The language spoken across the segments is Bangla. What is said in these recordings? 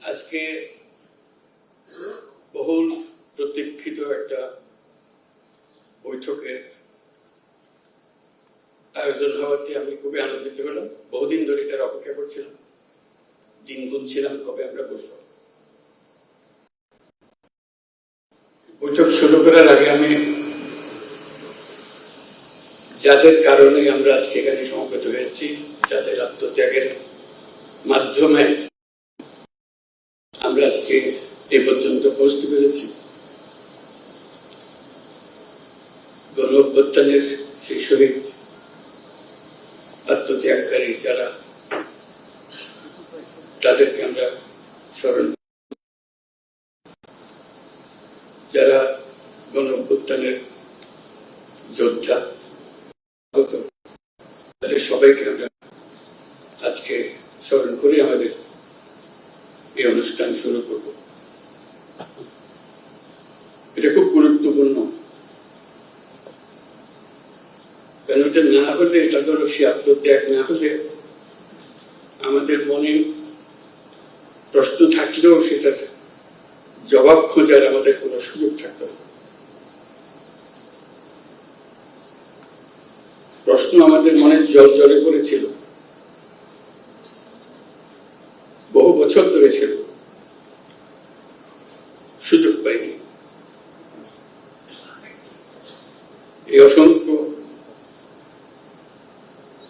আজকে বহুল প্রতীক্ষিত একটা বৈঠকের আয়োজন হওয়াতে আমি খুবই আনন্দিত হলাম। বহুদিন ধরে এটার অপেক্ষা করছিলাম। দিন গুনছিলাম, কবে আমরা বসবো? বৈঠক শুরু করার আগে আমি যাদের কারণে আমরা আজকে এখানে সমবেত হয়েছি, যাদের আত্মত্যাগের মাধ্যমে আমরা আজকে এ পর্যন্ত পৌঁছতে পেরেছি। গণ সেই শহীদ আত্মত্যাগকারী যারা, তাদেরকে আমরা স্মরণ যারা গণ যোদ্ধা হতো তাদের সবাইকে আমরা আজকে স্মরণ করে, আমাদের এই অনুষ্ঠান শুরু করব। এটা খুব গুরুত্বপূর্ণ। কারণ এটা না হলে, এটা ধরো সে আত্মত্যাগ না হলে আমাদের মনে প্রশ্ন থাকলেও সেটার জবাব খোঁজার আমাদের কোনো সুযোগ থাকতো না। প্রশ্ন আমাদের মনে জল জলে করেছিল বহু বছর ধরে ছিল। সুযোগ পাইনি। এই অসংখ্য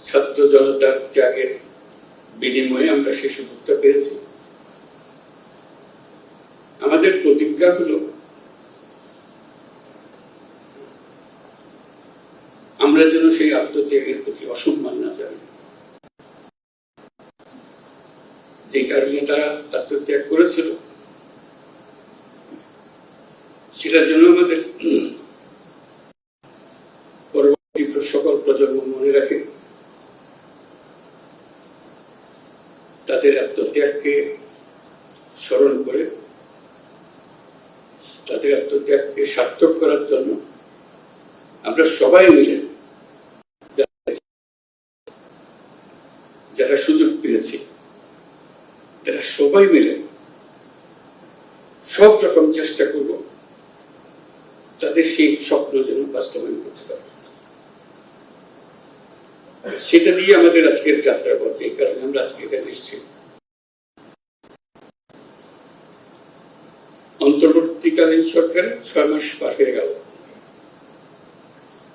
ছাত্র জনতার ত্যাগের বিনিময়ে আমরা সেই সুযোগটা পেয়েছি। আমাদের প্রতিজ্ঞা হলো আমরা যেন আত্মত্যাগের প্রতি অসম্মান না জানি যে কারণে তারা আত্মত্যাগ করেছিল। সেটার জন্য আমাদের পরবর্তী সকল প্রজন্ম মনে রাখে। তাদের আত্মত্যাগকে স্মরণ করে, তাদের আত্মত্যাগকে সার্থক করার জন্য আমরা সবাই মিলে যারা সুযোগ পেয়েছি তারা সবাই মিলে সব রকম চেষ্টা করব তাদের সেই স্বপ্ন যেন বাস্তবায়ন করতে পারে। সেটা দিয়ে আমাদের আজকের যাত্রা পথে, কারণে আমরা আজকে এখানে এসেছি। অন্তর্বর্তীকালীন সরকারের ছয় মাস পার হয়ে গেল।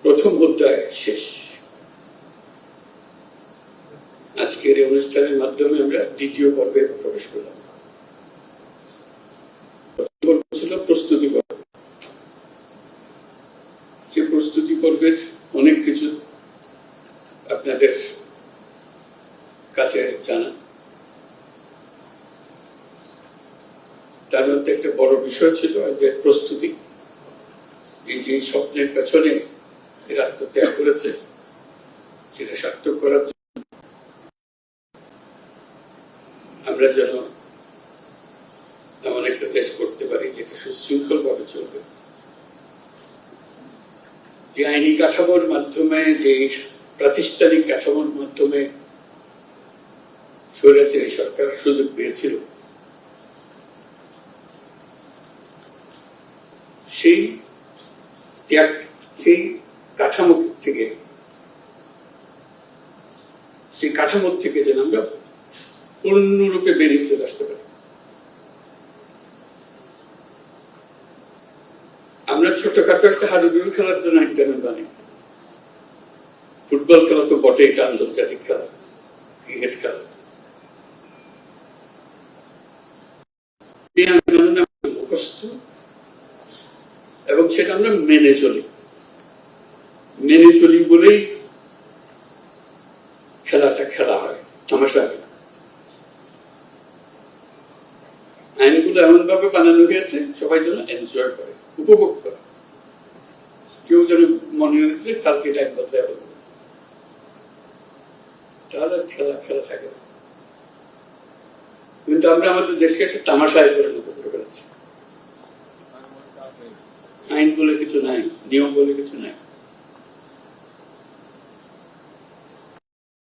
প্রথম অধ্যায় শেষ। আজকের এই অনুষ্ঠানের মাধ্যমে আমরা দ্বিতীয় পর্বে প্রবেশ করলাম। প্রস্তুতি পর্ব। সে প্রস্তুতি পর্বের অনেক কিছু আপনাদের কাছে জানা। তার মধ্যে একটা বড় বিষয় ছিল যে প্রস্তুতি, এই যে স্বপ্নের পেছনে এর আত্মত্যাগ করেছে সেটা সার্থক করার জন্য আমরা যেন এমন একটা দেশ করতে পারি যেটা সুশৃঙ্খল ভাবে চলবে। যে আইনি কাঠামোর মাধ্যমে, যে প্রাতিষ্ঠানিক কাঠামোর মাধ্যমে স্বৈরাচারী সরকার সুযোগ পেয়েছিল, সেই ত্যাগ, সেই কাঠামো থেকে, সেই কাঠামোর থেকে যেন আমরা পূর্ণরূপে বেরিয়ে চলে আসতে পারি। আমরা ছোটখাটো একটা হাডুডুডু খেলার জন্য ইন্টারনেট বানাই ফুটবল খেলা তো বটে এটা আন্তর্জাতিক খেলা, ক্রিকেট খেলা। এবং সেটা আমরা মেনে চলি। মেনে চলি বলেই খেলাটা খেলা হয় তামাশা হয় না। আইনগুলো এমন ভাবে বানানো হয়েছে সবাই যেন এনজয় করে, উপভোগ করে। কেউ যেন মনে হয়েছে কালকে এটা একবার দেওয়া। তাহলে খেলা খেলা থাকে। কিন্তু আমরা আমাদের দেশকে একটা তামাশায় পরিণত করে ফেলেছি। আইন বলে কিছু নাই, নিয়ম বলে কিছু নাই।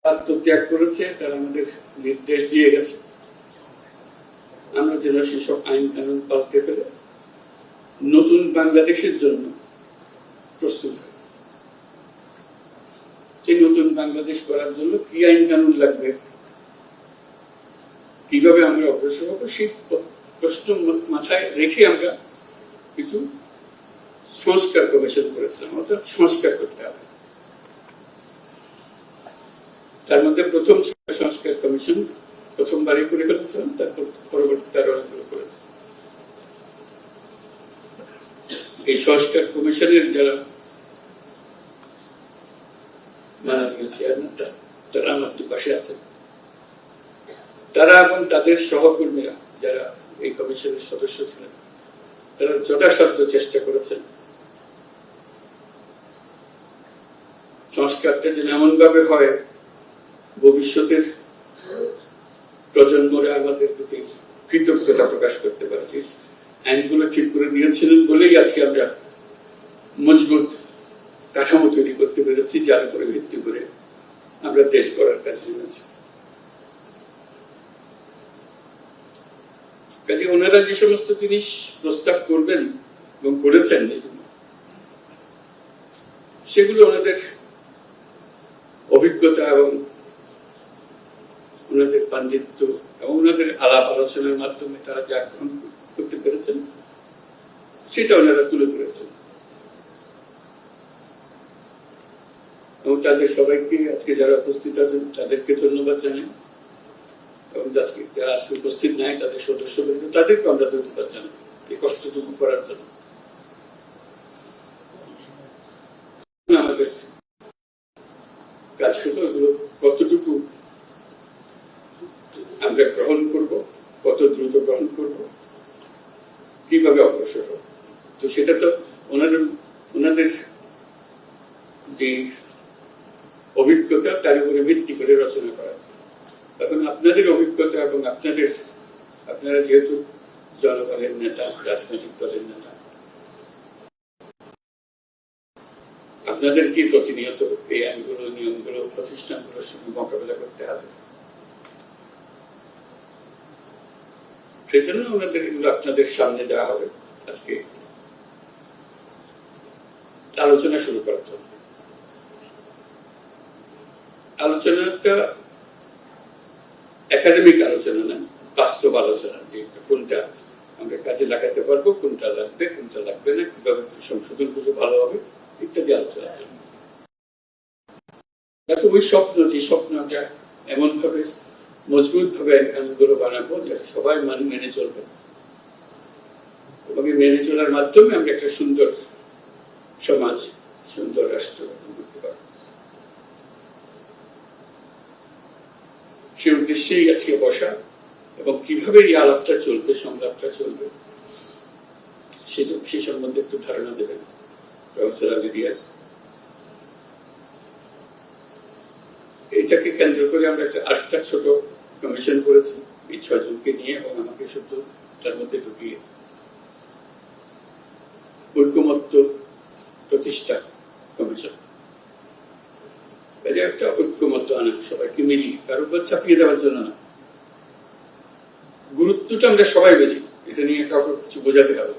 আত্মত্যাগ করেছে, তারা আমাদের নির্দেশ দিয়ে গেছে। আমরা যেন সেসব আইন কানুন পাল্টে ফেলে নতুন বাংলাদেশের জন্য প্রস্তুত সেই নতুন বাংলাদেশ করার জন্য কি আইন কানুন লাগবে? কীভাবে আমরা অগ্রসর হব? সেই প্রশ্ন মাথায় রেখে আমরা কিছু সংস্কার কমিশন করেছিলাম, অর্থাৎ সংস্কার করতে হবে। তার মধ্যে প্রথম সংস্কার কমিশন প্রথমবারই করে ফেলেছিলাম, তারপর পরবর্তী তার অনেকগুলো করেছে এই সংস্কার কমিশনের যারা মাননীয় চেয়ারম্যান তারা আমার দুপাশে আছেন তারা এবং তাদের সহকর্মীরা যারা এই কমিশনের সদস্য ছিলেন, তারা যথাসাধ্য চেষ্টা করেছেন। সংস্কারটা যেন এমন ভাবে হয়, ভবিষ্যতের প্রজন্মরা আমাদের প্রতি কৃতজ্ঞতা প্রকাশ করতে পারে। আইনগুলো ঠিক করে নিয়েছিলেন বলেই আজকে আমরা মজবুত কাঠামো তৈরি করতে পেরেছি, যার উপরে ভিত্তি করে আমরা দেশ করার কাজে নেমেছি কাজে ওনারা যে সমস্ত জিনিস প্রস্তাব করবেন এবং করেছেন সেগুলো ওনাদের অভিজ্ঞতা এবং ওনাদের পাণ্ডিত্য এবং ওনাদের আলাপ আলোচনার মাধ্যমে তারা যা গ্রহণ করতে পেরেছেন, সেটা ওনারা তুলে ধরেছেন। এবং তাদের সবাইকে আজকে যারা উপস্থিত আছেন, তাদেরকে ধন্যবাদ জানাই। এবং আজকে যারা আজকে উপস্থিত নাই, তাদের সদস্যবৃন্দ তাদেরকে আমরা ধন্যবাদ জানাই এই কষ্টটুকু করার জন্য আমাদের কাজ হলো এগুলো কতটুকু আমরা গ্রহণ করব কত দ্রুত গ্রহণ করব কীভাবে অগ্রসর হব তো সেটা তো ওনাদের ওনাদের যে অভিজ্ঞতা তার উপরে ভিত্তি করে রচনা করা এখন আপনাদের অভিজ্ঞতা এবং আপনাদের আপনারা যেহেতু জনগণের নেতা রাজনৈতিক দলের নেতা আপনাদেরকে প্রতিনিয়ত এই আইনগুলো নিয়মগুলো প্রতিষ্ঠানগুলোর সঙ্গে মোকাবেলা করতে হবে সেজন্য ওনাদের এগুলো আপনাদের সামনে দেওয়া হবে আজকে আলোচনা শুরু করার জন্য আলোচনাটা একাডেমিক আলোচনা না, বাস্তব আলোচনা যে কোনটা আমরা কাজে লাগাতে পারব, কোনটা লাগবে কোনটা লাগবে না, কীভাবে সংশোধন করলে ভালো হবে, ইত্যাদি আলোচনা। তো ওই স্বপ্ন, যে স্বপ্ন আমরা এমন ভাবে মজবুত ভাবে আইনগুলো বানাবো যাতে সবাই মানে মেনে চলবে। এবং মেনে চলার মাধ্যমে আমরা একটা সুন্দর সমাজ, সুন্দর রাষ্ট্র গঠন করতে পারব সে উদ্দেশ্যেই আজকে বসা এবং কীভাবে এই আলাপটা চলবে, সংলাপটা চলবে, সে সম্বন্ধে একটু ধারণা দেবেন এইটাকে কেন্দ্র করে আমরা একটা আটটা ছোট কমিশন করেছি, এই ছজনকে নিয়ে এবং আমাকে শুধু তার মধ্যে ঢুকিয়ে। ঐক্যমত্য প্রতিষ্ঠা কমিশন কাজে একটা আনা সবাইকে মিলিয়ে কারও উপর চাপিয়ে দেওয়ার জন্য না। গুরুত্বটা আমরা সবাই বুঝি, এটা নিয়ে কাউকে কিছু বোঝাতে হবে।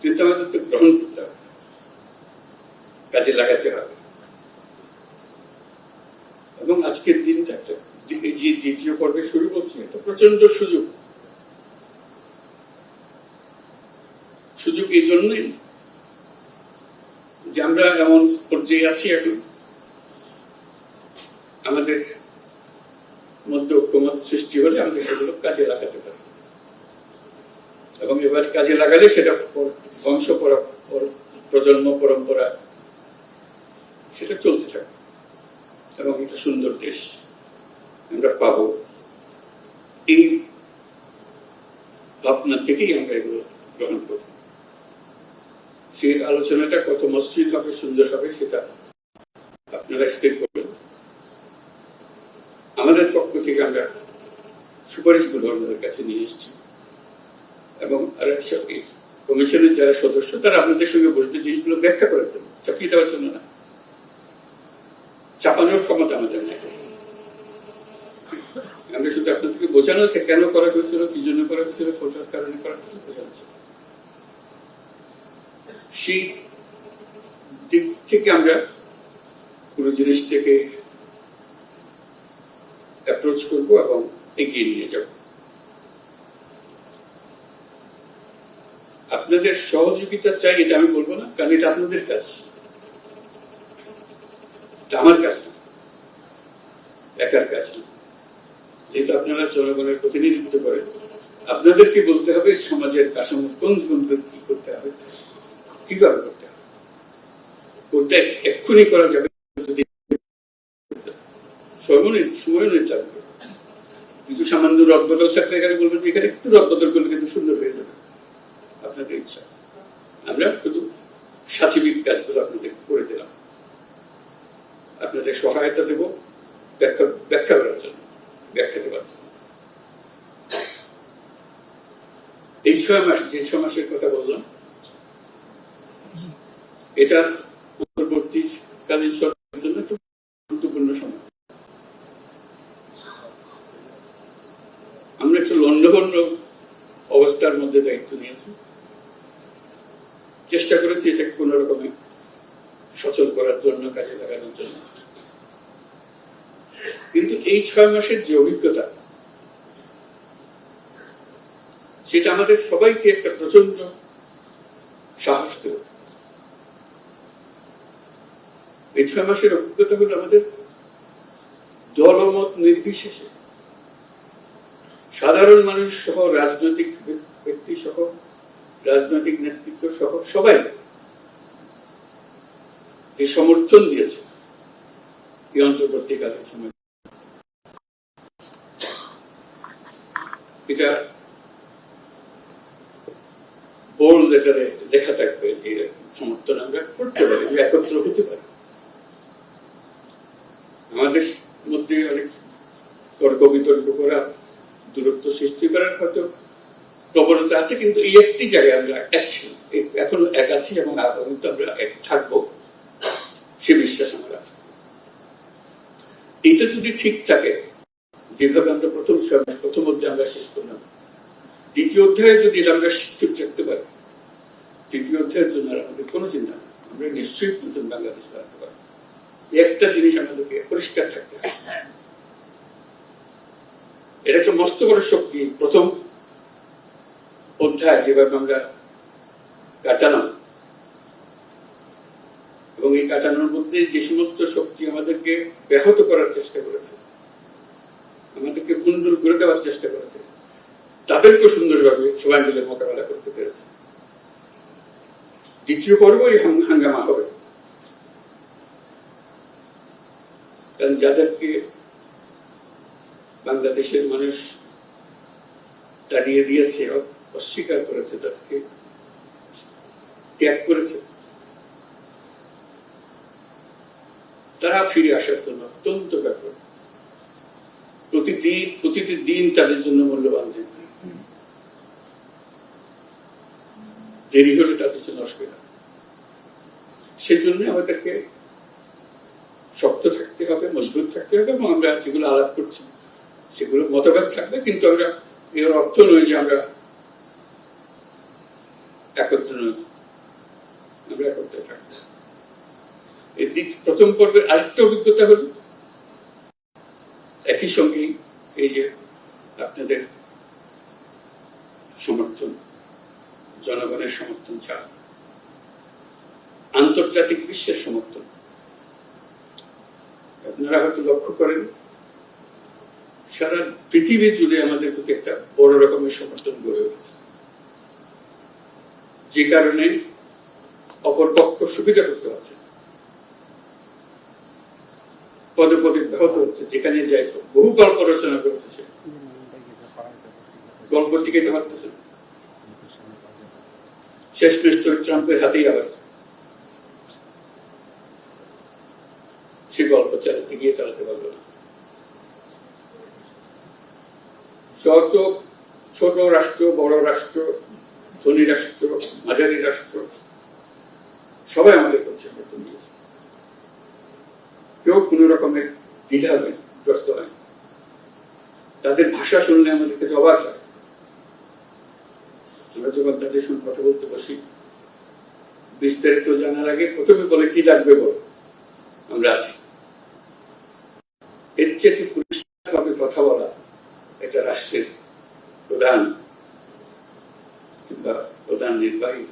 কিন্তু আমাদের তো গ্রহণ করতে হবে, কাজে লাগাতে হবে। এবং আজকের দিনটা একটা যে দ্বিতীয় পর্বে শুরু করছি, একটা প্রচণ্ড সুযোগ। সুযোগ এই জন্যই যে আমরা এমন পর্যায়ে আছি এখন। আমাদের মধ্যে ঐক্যমত সৃষ্টি হলে আমরা সেগুলো কাজে লাগাতে পারি। এবং এবার কাজে লাগালে সেটা বংশ প্রজন্ম পরম্পরা, সেটা চলতে থাকে এবং একটা সুন্দর দেশ আমরা পাব। এই ভাবনা থেকেই আমরা এগুলো গ্রহণ করব সেই আলোচনাটা কত মসৃণ হবে, সুন্দর হবে, সেটা আপনারা স্থির করবেন। সুপারিশগুলো আমাদের কাছে নিয়ে এসেছি। এবং আর কমিশনের যারা সদস্য, তারা আপনাদের সঙ্গে বসবে জিনিসগুলো ব্যাখ্যা করেছেন। চাকরি দেওয়ার জন্য না। চাপানোর ক্ষমতা আমাদের নেই। আমি শুধু আপনাদেরকে বোঝানো হচ্ছে কেন করা হয়েছিল, কি জন্য করা হয়েছিল কোটার কারণে করা হয়েছিল, বোঝানো সেই দিক থেকে আমরা পুরো জিনিসটাকে অ্যাপ্রোচ করব এবং এগিয়ে নিয়ে যাব। আপনাদের সহযোগিতা চাই, এটা আমি বলব না, কারণ এটা আপনাদের কাজ। আমার কাজ না, একার কাজ না। যেহেতু আপনারা জনগণের প্রতিনিধিত্ব করেন, আপনাদেরকে বলতে হবে সমাজের কাঠামো কোন কোন কি করতে হবে, কীভাবে করতে হবে। ওটা এক্ষুনি করা যাবে যদি সময় সময় নির্ধারণ কিছু সামান্য রদবদল থাকলে এখানে বলবেন যে এখানে একটু রদবদল করলে কিন্তু সুন্দর হয়ে যাবে। আপনাদের ইচ্ছা। আমরা শুধু সাচিবিক কাজগুলো আপনাদের করে দিলাম। আপনাদের সহায়তা দেব, ব্যাখ্যা ব্যাখ্যা করার জন্য, ব্যাখ্যা দেওয়ার এই ছয় মাস, যে ছয় মাসের কথা বললাম, এটা পরবর্তীকালীন সরকারের জন্য খুব গুরুত্বপূর্ণ সময় আমরা লন্ডভন্ড অবস্থার মধ্যে দায়িত্ব নিয়েছি। চেষ্টা করেছি এটাকে কোন রকমে সচল করার জন্য, কাজে লাগানোর জন্য। কিন্তু এই ছয় মাসের যে অভিজ্ঞতা, সেটা আমাদের সবাইকে একটা প্রচণ্ড সাহস দেবে। এই ছয় মাসের অভিজ্ঞতা হলো আমাদের দলমত নির্বিশেষে সাধারণ মানুষ সহ, রাজনৈতিক ব্যক্তি সহ, রাজনৈতিক নেতৃত্ব সহ সবাই যে সমর্থন দিয়েছে এই অন্তর্বর্তীকালীন সময়। এটা বোল্ড লেটারে লেখা থাকবে যে সমর্থন আমরা করতে পারি একত্র হতে পারি। আমাদের মধ্যে অনেক তর্ক বিতর্ক করা দূরত্ব সৃষ্টি করার হয়তো প্রবণতা আছে, কিন্তু এই একটি জায়গায় আমরা এক এখন এক আছি এবং আগামীতে আমরা এক থাকব, সে বিশ্বাস আমার আছে। এইটা যদি ঠিক থাকে, যেভাবে আমরা প্রথম প্রথম অধ্যায় আমরা শেষ করলাম, দ্বিতীয় অধ্যায়ে যদি আমরা ঠিক রাখতে পারি, তৃতীয় অধ্যায়ের জন্য আমাদের কোনো চিন্তা নেই। আমরা নিশ্চয়ই নতুন বাংলাদেশ বানাতে পারব একটা জিনিস আমাদেরকে পরিষ্কার থাকতে হবে। এটা একটা মস্ত বড় শক্তি। প্রথম অধ্যায় যেভাবে আমরা কাটালাম এবং এই কাটানোর মধ্যে যে সমস্ত শক্তি আমাদেরকে ব্যাহত করার চেষ্টা করেছে, আমাদেরকে কুন্দুর করে দেওয়ার চেষ্টা করেছে তাদেরকে সুন্দরভাবে সবাই মিলে মোকাবেলা করতে পেরেছে। দ্বিতীয় পর্ব এই হাঙ্গামা হবে। কারণ যাদেরকে বাংলাদেশের মানুষ তাড়িয়ে দিয়েছে, অস্বীকার করেছে তাদেরকে, ত্যাগ করেছে। তারা ফিরে আসার জন্য অত্যন্ত ব্যাপক প্রতিদিন, প্রতিটি দিন তাদের জন্য মূল্যবান দিন। দেরি হলে তাদের জন্য অসুবিধা। সেজন্য আমাদেরকে শক্ত থাকতে হবে, মজবুত থাকতে হবে এবং আমরা যেগুলো আলাপ করছি সেগুলো মতভেদ থাকবে, কিন্তু আমরা এর অর্থ নয় যে আমরা একত্র নই। আমরা একত্রে থাকব। দিক প্রথম পর্বের আরেকটা অভিজ্ঞতা হল, একই সঙ্গে এই যে আপনাদের সমর্থন, জনগণের সমর্থন ছাড়া, আন্তর্জাতিক বিশ্বের সমর্থন। আপনারা হয়তো লক্ষ্য করেন সারা পৃথিবী জুড়ে আমাদের প্রতি একটা বড় রকমের সমর্থন গড়ে উঠেছে। যে কারণে অপর পক্ষ সুবিধা করতে পারছে পদে পদে ব্যাহত হচ্ছে, যেখানে যাই বহু গল্প রচনা করেছে সে। গল্প টিকাইতে পারতেছে শেষ মেশ ট্রাম্পের হাতেই আবার সে গল্প চালাতে গিয়ে চালাতে পারল না। যত ছোট রাষ্ট্র, বড় রাষ্ট্র, ধনী রাষ্ট্র, মাঝারি রাষ্ট্র, সবাই আমাদের করছে কেউ কোনো রকমের দ্বিধা হয় গ্রস্ত হয় তাদের ভাষা শুনলে আমাদের কাছে অবাক লাগে আমরা যখন তাদের সঙ্গে কথা বলতে বসি, বিস্তারিত জানার আগে প্রথমে বলে কি লাগবে বলো আমরা আছি এর চেয়ে পরিষ্কারভাবে কথা বলা এটা রাষ্ট্রের প্রধান কিংবা প্রধান নির্বাহী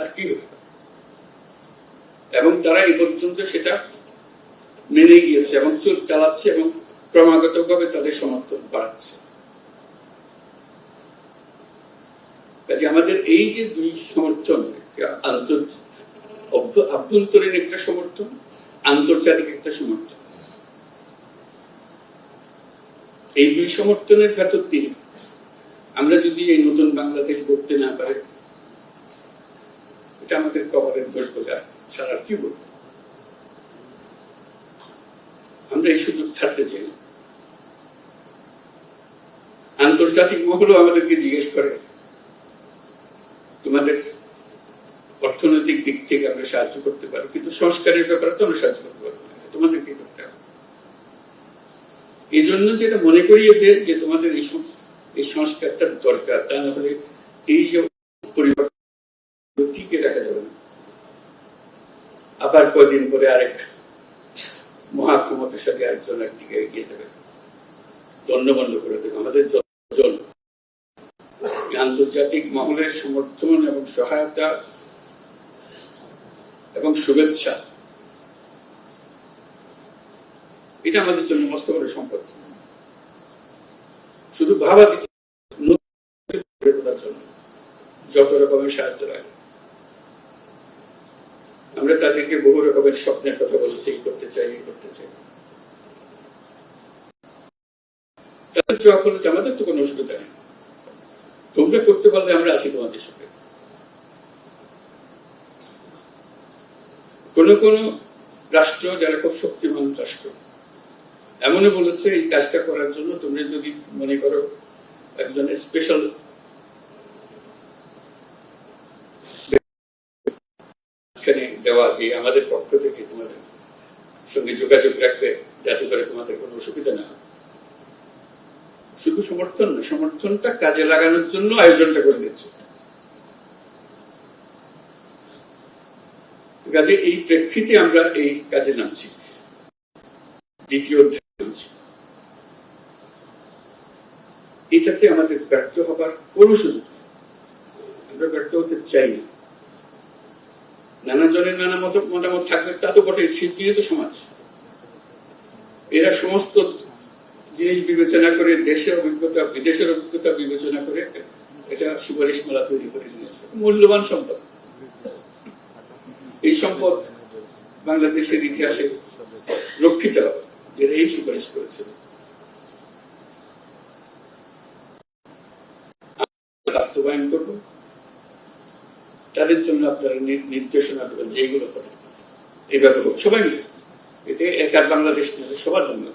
আর কি হবে এবং তারা এই পর্যন্ত সেটা মেনে গিয়েছে এবং চোখ চালাচ্ছে এবং ক্রমাগতভাবে তাদের সমর্থন বাড়াচ্ছে। কাজে আমাদের এই যে দুই সমর্থন আভ্যন্তরীণ একটা সমর্থন, আন্তর্জাতিক একটা সমর্থন। এই দুই সমর্থনের ভেতর দিয়ে আমরা যদি এই নতুন বাংলাদেশ গড়তে না পারে, এটা আমাদের কবরের দোষ বোঝা ছাড়া কি বলব আমরা এই সুযোগ ছাড়তে চাই না। আন্তর্জাতিক মহলও আমাদেরকে জিজ্ঞেস করে, তোমাদের অর্থনৈতিক দিক থেকে আমরা সাহায্য করতে পারি কিন্তু সংস্কারের ব্যাপারে তো আমরা সাহায্য করতে পারব না। তোমাদের কি করতে হবে। এই জন্য যেটা মনে করিয়ে দেয় যে তোমাদের এই এই সংস্কারটা দরকার, তা না হলে এই যে পরিবর্তন, টিকে রাখা যাবে না। আবার কয়দিন পরে আরেক মহাক্ষমতাশালী আরেকজন একদিকে এগিয়ে যাবে। দণ্ডবন্ধ করে দেবে। আমাদের যতজন আন্তর্জাতিক মহলের সমর্থন এবং সহায়তা এবং শুভেচ্ছা। এটা আমাদের জন্য মস্ত বড় সম্পদ। শুধু ভাবা দিচ্ছে করে যত রকমের সাহায্য লাগে। আমরা তাদেরকে বহু রকমের স্বপ্নের কথা বলেছি করতে চাই করতে চাই। তাদের জবাব যে আমাদের তো কোনো অসুবিধা নেই। তোমরা করতে পারলে আমরা আছি তোমাদের সাথে। কোন কোন রাষ্ট্র যারা খুব শক্তিমান রাষ্ট্র, এমনও বলেছে এই কাজটা করার জন্য তোমরা যদি মনে করো একজন স্পেশাল এখানে যে আমাদের পক্ষ থেকে তোমাদের সঙ্গে যোগাযোগ রাখবে, যাতে করে তোমাদের কোনো অসুবিধা না শুধু সমর্থন না সমর্থনটা কাজে লাগানোর জন্য আয়োজনটা করে দিচ্ছে। কাজে এই প্রেক্ষিতে আমরা এই কাজে নামছি। দ্বিতীয় অধ্যায়ে এটাতে আমাদের ব্যর্থ হবার কোনো সুযোগ আমরা ব্যর্থ হতে চাই না। নানা জনের নানা মত মতামত থাকবে, তা তো বটে শিল্পীয় তো সমাজ। এরা সমস্ত জিনিস বিবেচনা করে, দেশের অভিজ্ঞতা, বিদেশের অভিজ্ঞতা বিবেচনা করে এটা সুপারিশ মালা তৈরি করে নিয়েছে মূল্যবান সম্পদ। এই সম্পদ বাংলাদেশের ইতিহাসে রক্ষিত যেটা এই সুপারিশ করেছিল আমরা বাস্তবায়ন করব তাদের জন্য আপনারা নির্দেশনা দেবেন যে এইগুলো করেন। এই ব্যাপারে সবাই মিলে। এটা একার বাংলাদেশ নয় সবার জন্য।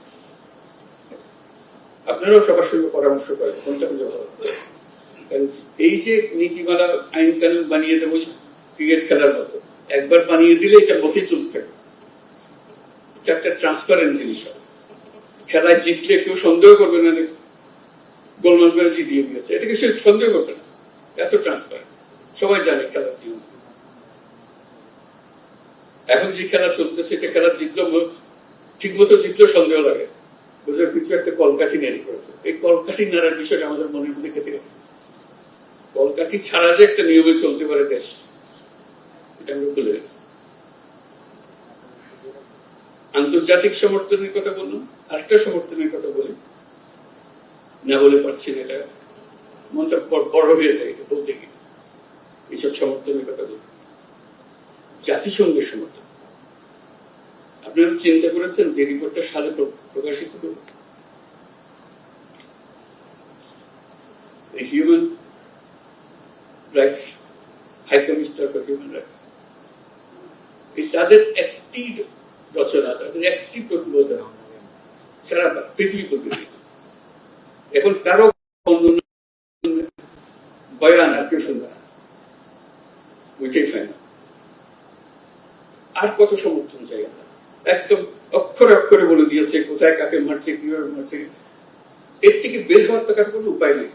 আপনারাও সবার সঙ্গে পরামর্শ করেন, কোনটা খুঁজে ভালো এই যে নীতিমালা আইন কানুন বানিয়ে দেবো ক্রিকেট খেলার মতো, একবার বানিয়ে দিলে এটা মতি চলতে থাকে এটা একটা ট্রান্সপারেন্ট জিনিস হবে। খেলায় জিতলে কেউ সন্দেহ করবে না গোলমাল করে জিতিয়ে দিয়েছে। এটাকে সে সন্দেহ করবে না। এত ট্রান্সপারেন্ট সবাই জানে খেলার নিয়ম এখন যে খেলা চলতেছে, এটা খেলা জিতলো ঠিক মতো জিতলেও সন্দেহ লাগে। বুঝলে কিছু একটা কলকাঠি নাড়ি করেছে। এই কলকাঠি নাড়ার বিষয়টা আমাদের মনের মধ্যে কেটে গেছে। কলকাঠি ছাড়া যে একটা নিয়মে চলতে পারে দেশ, এটা আমরা ভুলে গেছি। আন্তর্জাতিক সমর্থনের কথা বললাম আরেকটা সমর্থনের কথা বলি। না বলে পারছি না এটা। মনটা বড় হয়ে যায় এটা বলতে গিয়ে। এইসব সমর্থনের কথা বলি জাতিসংঘের সমর্থন। আপনারা চিন্তা করেছেন যে রিপোর্টটা সালে প্র- প্রকাশিত করবে human rights high commissioner for human rights তাদের একটি রচনা, তাদের একটি প্রতিবেদন সারা পৃথিবী পদ্ধতি এখন কারও বয়ান আর কেউ শুনবে ওইটাই ফাইনাল আর কত সমর্থন চাই আমরা? একদম অক্ষরে অক্ষরে বলে দিয়েছে, কোথায় কাকে মারছে কীভাবে মারছে। এর থেকে বের হওয়ার তো কারও কোনো উপায় নেই।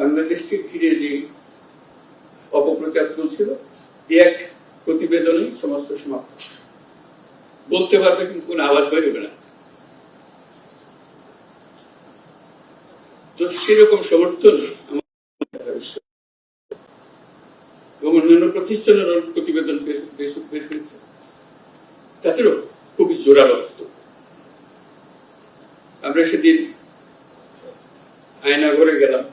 বাংলাদেশকে ঘিরে যে অপপ্রচার চলছিল এক প্রতিবেদনই সমস্ত সমাপ্ত। বলতে পারবে কিন্তু কোনো আওয়াজ বেরোবে না তো সেরকম সমর্থন এবং অন্যান্য প্রতিষ্ঠানের প্রতিবেদন বের- তাদেরও খুবই জোরালো। আমরা সেদিন আয়না ঘরে গেলাম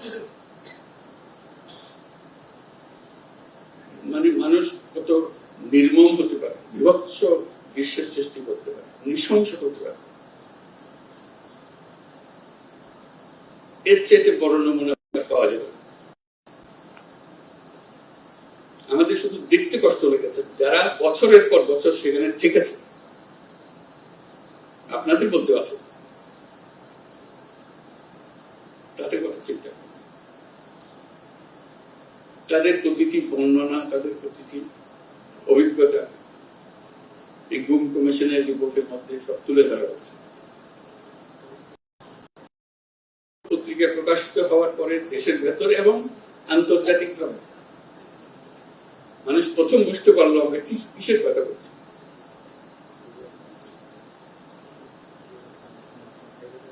মানে মানুষ কত নির্মম হতে পারে বিভৎস দৃশ্যের সৃষ্টি করতে পারে নৃশংস করতে পারে এর চেয়ে বড় নমুনা পাওয়া যাবে আমাদের শুধু দেখতে কষ্ট লেগেছে। যারা বছরের পর বছর সেখানে ঠিক আপনাদের মধ্যে আছে তাদের কথা চিন্তা করুন। তাদের প্রতিটি বর্ণনা তাদের প্রতিটি অভিজ্ঞতা এই গুম কমিশনের রিপোর্টের মধ্যে সব তুলে ধরা হয়েছে পত্রিকা প্রকাশিত হওয়ার পরে দেশের ভেতরে এবং আন্তর্জাতিক মানুষ প্রথম বুঝতে পারল আমরা কি কিসের কথা বলছি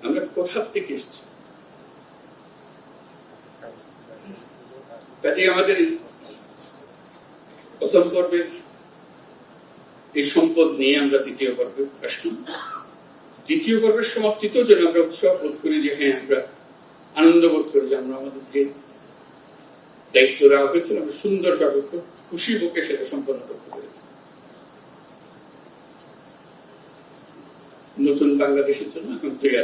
আমরা কোথার থেকে এসেছি কাজে আমাদের প্রথম পর্বের এই সম্পদ নিয়ে আমরা দ্বিতীয় পর্বে আসলাম। দ্বিতীয় পর্বের সমাপ্তিতেও যেন আমরা উৎসব বোধ করি যে হ্যাঁ আমরা আনন্দ বোধ করি যে আমরা আমাদের যে দায়িত্ব দেওয়া হয়েছিল, আমরা সুন্দরভাবে খুব খুশি বুকে সেটা সম্পন্ন করতে পেরেছি। নতুন বাংলাদেশের জন্য এখন তৈরি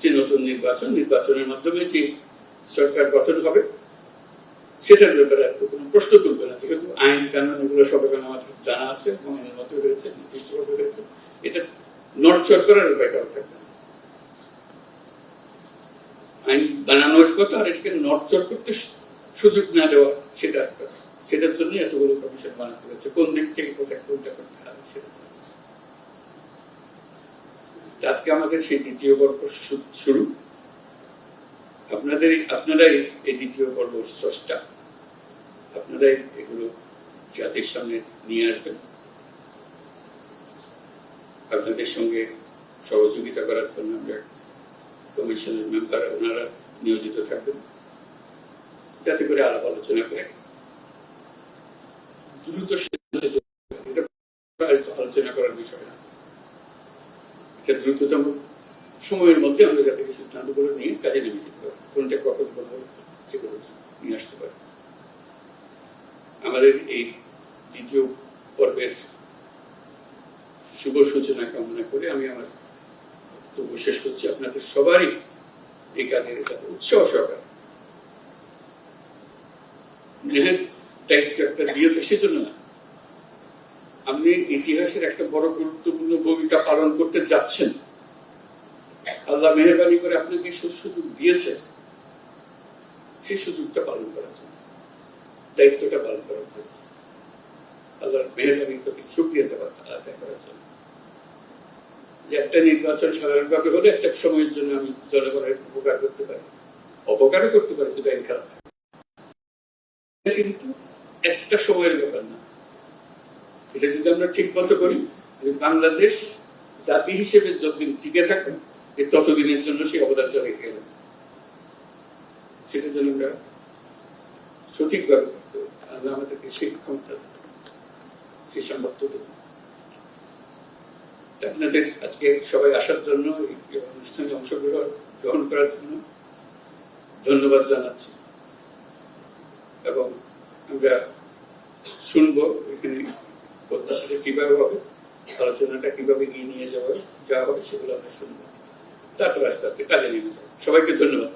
যে নতুন নির্বাচন, নির্বাচনের মাধ্যমে যে সরকার গঠন হবে, সেটার ব্যাপারে কোনো প্রশ্ন তুলবে না। যেহেতু আইন কানুন এগুলো সব এখন আমাদের জানা আছে এবং এর মধ্যে রয়েছে নির্দিষ্টভাবে রয়েছে। এটা নড়চড় করার উপায় কারও থাকবে আইন বানানোর কথা আর এটাকে নড়চড় করতে সুযোগ না দেওয়া, সেটা। সেটার জন্য এতগুলো কমিশন বানাতে হয়েছে। কোন দিক থেকে কোথায় কোনটা করতে হবে সেটা আজকে আমাদের সেই দ্বিতীয় পর্ব শুরু। আপনাদের, আপনারাই এই দ্বিতীয় পর্ব স্রষ্টা। আপনারাই এগুলো জাতির সামনে নিয়ে আসবেন। আপনাদের সঙ্গে সহযোগিতা করার জন্য আমরা কমিশনের মেম্বার, ওনারা নিয়োজিত থাকবেন। যাতে করে আলাপ আলোচনা করে। দ্রুত আলোচনা করার বিষয় না। এটা দ্রুততম সময়ের মধ্যে আমরা যাতে সিদ্ধান্তগুলো নিয়ে কাজে নেমে যেতে কোনটা কখন করব সেগুলো নিয়ে আসতে পারি। আমাদের এই দ্বিতীয় পর্বের শুভ সূচনা কামনা করে আমি আমার বক্তব্য শেষ করছি। আপনাদের সবারই এই কাজের উৎসাহ সহকার। নেহের দায়িত্ব একটা দিয়েছে সেজন্য না। আপনি ইতিহাসের একটা বড় গুরুত্বপূর্ণ ভূমিকা পালন করতে যাচ্ছেন। আল্লাহ মেহরবানি করে আপনাকে সুযোগ দিয়েছে সেই সুযোগটা পালন করার জন্য, দায়িত্বটা পালন করার জন্য। আল্লাহর মেহরবানির প্রতি শুক্রিয়া দেওয়া আদায় করার জন্য। যে একটা নির্বাচন সাধারণভাবে হলে একটা সময়ের জন্য আমি জনগণের উপকার করতে পারি, অপকারও করতে পারি যদি আইন খারাপ থাকে। কিন্তু একটা সময়ের ব্যাপার না। এটা যদি আমরা ঠিক মতো করি বাংলাদেশ জাতি হিসেবে যতদিন টিকে থাকবে ততদিনের জন্য সেই অবদানটা রেখে গেলেন সেটার জন্য আমরা সঠিকভাবে। আল্লাহ আমাদেরকে সেই ক্ষমতা সেই সামর্থ্য। আপনাদের আজকে সবাই আসার জন্য, এই অনুষ্ঠানে অংশগ্রহণ গ্রহণ করার জন্য ধন্যবাদ জানাচ্ছি এবং আমরা শুনব এখানে প্রত্যাশাটা কীভাবে হবে, আলোচনাটা কীভাবে এগিয়ে নিয়ে যাওয়া যাওয়া হবে সেগুলো আমরা শুনব তারপর আস্তে আস্তে কাজে নেমে যাব সবাইকে ধন্যবাদ